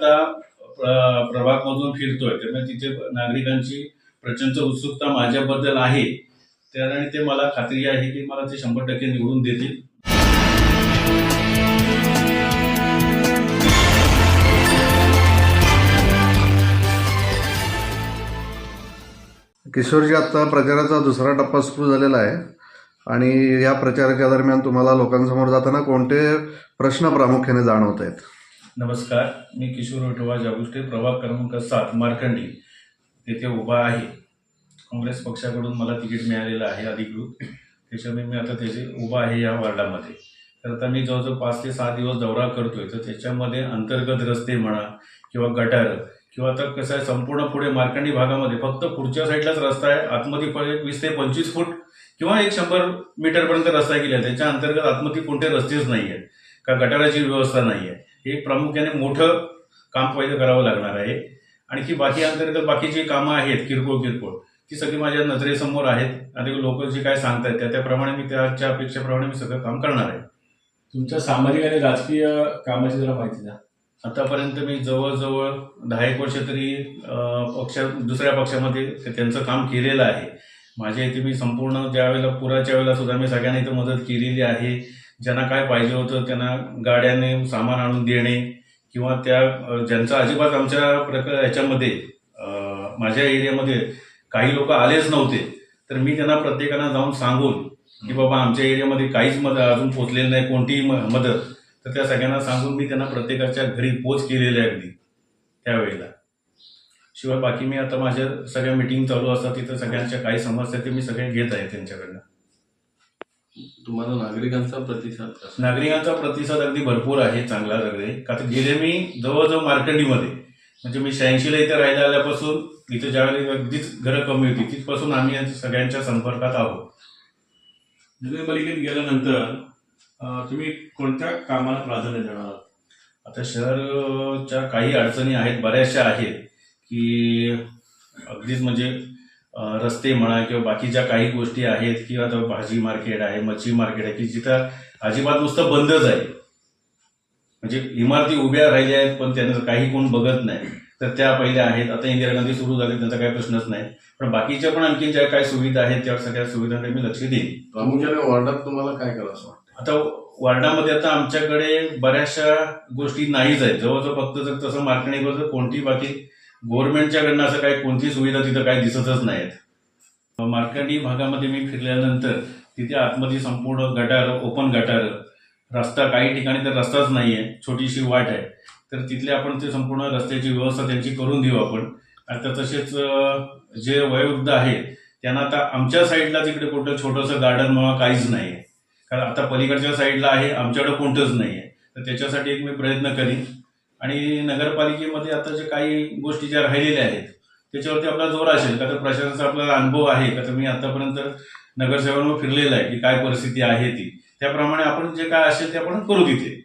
आता प्र- प्रभागमधून फिरतोय. त्यामुळे तिथे नागरिकांची प्रचंड उत्सुकता माझ्याबद्दल आहे. त्याने ते मला खात्री आहे की मला ते शंभर टक्के निवडून देतील. किशोरजी आता प्रचाराचा दुसरा टप्पा सुरू झालेला आहे. आणि या प्रचाराच्या दरम्यान तुम्हाला लोकांसमोर जाताना कोणते प्रश्न प्रामुख्याने जाणवत आहेत? नमस्कार मी किशोर विठोबा जागुष्टे प्रभाग क्रमांक सात मार्कंडी. तेथे उभा आहे. काँग्रेस पक्षाकडून मला तिकीट मिळालेलं आहे अधिकृत. त्याच्यामुळे मी आता त्याचे उभा आहे या वार्डामध्ये. तर आता मी जवळजवळ पाच ते सहा दिवस दौरा करतोय. तर त्याच्यामध्ये अंतर्गत रस्ते म्हणा किंवा गटार किंवा आता कसं आहे संपूर्ण पुढे मार्कंडी भागामध्ये फक्त पुढच्या साईडलाच रस्ता आहे. आतमध्ये पण एक वीस ते पंचवीस फूट किंवा एक शंभर मीटरपर्यंत रस्ता गेला आहे त्याच्या अंतर्गत आतमध्ये कोणते रस्तेच नाही आहेत का गटाराची व्यवस्था नाही आहे हे प्रामुख्याने मोठं काम पहिलं करावं लागणार आहे. आणखी बाकी अंतर्गत बाकीची कामं आहेत किरकोळ किरकोळ ती सगळी माझ्या नजरेसमोर आहेत. आणि लोक जे काय सांगतायत त्या त्याप्रमाणे मी त्याच्या अपेक्षेप्रमाणे मी सगळं काम करणार आहे. तुमच्या सामाजिक आणि राजकीय कामाची जरा माहिती द्या. आतापर्यंत मी जवळजवळ दहा एक वर्ष तरी पक्ष दुसऱ्या पक्षामध्ये त्यांचं काम केलेलं आहे. माझ्या इथे मी संपूर्ण ज्या वेळेला पुराच्या वेळेला सुद्धा मी सगळ्यांना इथं मदत केलेली आहे. ज्यांना काय पाहिजे होतं त्यांना गाड्याने सामान आणून देणे किंवा त्या ज्यांचा अजिबात आमच्या प्रकार याच्यामध्ये माझ्या एरियामध्ये काही लोक आलेच नव्हते तर मी त्यांना प्रत्येकाला जाऊन सांगून की बाबा आमच्या एरियामध्ये काहीच मदत अजून पोचलेली नाही कोणतीही म- मदत तर त्या सगळ्यांना सांगून मी त्यांना प्रत्येकाच्या घरी पोच केलेली आहे अगदी त्यावेळेला. शिवाय बाकी मी आता माझ्या सगळ्या मिटिंग चालू असतात तिथं सगळ्यांच्या काही समस्या ते मी सगळे घेत आहे त्यांच्याकडनं. तुम्हाला नागरिकांचा प्रतिसाद कसा? नागरिकांचा प्रतिसाद अगदी भरपूर आहे चांगला सगळे. का तर गेले मी जवळजवळ मार्कंडीमध्ये. म्हणजे मी शहाऐंशीला इथे राहायला आल्यापासून इथे ज्यावेळी अगदीच घरं कमी होती तिथपासून आम्ही या सगळ्यांच्या संपर्कात आहोत. नगरपालिकेत गेल्यानंतर तुम्ही कोणत्या कामाला प्राधान्य देणार आहात? आता शहरच्या काही अडचणी आहेत बऱ्याचशा आहेत की अगदीच म्हणजे रस्ते म्हणा किंवा बाकीच्या काही गोष्टी आहेत किंवा आता भाजी मार्केट आहे मच्छी मार्केट आहे की जिथं अजिबात नुसतं बंदच आहे. म्हणजे इमारती उभ्या राहिल्या आहेत पण त्यांना काही कोण बघत नाही. तर त्या पहिल्या आहेत आता इंदिरा गांधी सुरू झाले त्यांचा काही प्रश्नच नाही. पण बाकीच्या पण आणखी ज्या काही सुविधा आहेत त्या सगळ्या सुविधांकडे मी लक्ष देईन. प्रामुख्याने वॉर्डात तुम्हाला काय करावं वाटतं आता वार्डामध्ये आता आमच्याकडे बऱ्याचशा गोष्टी नाहीच आहेत. जवळजवळ फक्त जर तसं मार्कणी जर कोणती बाकी गव्हर्नमेंटच्याकडनं असं काही कोणती सुविधा तिथं काही दिसतच नाहीत. मार्कंडी भागामध्ये मी फिरल्यानंतर तिथे आतमध्ये संपूर्ण गटार ओपन गटार रस्ता काही ठिकाणी तर रस्ताच नाही आहे छोटीशी वाट आहे. तर तिथले आपण ते संपूर्ण रस्त्याची व्यवस्था त्यांची करून देऊ आपण. आता तसेच जे वयोवृद्ध आहे त्यांना आता आमच्या साईडला तिकडे कुठं छोटंसं गार्डन म्हणा काहीच नाही आहे कारण आता पलीकडच्या साईडला आहे आमच्याकडं कोणतंच नाही आहे तर त्याच्यासाठी एक मी प्रयत्न करीन. आणि नगरपालिकेमध्ये आता जे काही गोष्टी ज्या राहिलेल्या आहेत त्याच्यावरती आपला जोर असेल. का तर प्रशासनाचा आपला अनुभव आहे का तर मी आतापर्यंत नगरसेवकांवर फिरलेला आहे की काय परिस्थिती आहे ती. त्याप्रमाणे आपण जे काय असेल ते आपण करू तिथे.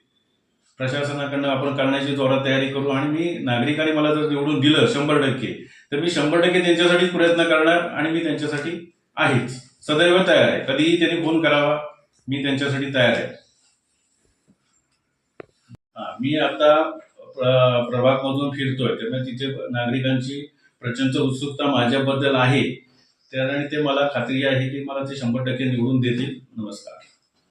प्रशासनाकडनं आपण करण्याची जोरात तयारी करू. आणि मी नागरिकांनी मला जर निवडून दिलं शंभर टक्के तर मी शंभर टक्के त्यांच्यासाठी प्रयत्न करणार आणि मी त्यांच्यासाठी आहेच. सदैव तयार आहे. कधीही त्यांनी फोन करावा मी त्यांच्यासाठी तयार आहे. हा, मी आता प्रभागमधून फिरतोय. त्यामुळे तिथे नागरिकांची प्रचंड उत्सुकता माझ्याबद्दल आहे. त्याने ते मला खात्री आहे की मला ते शंभर टक्के निवडून देतील. नमस्कार.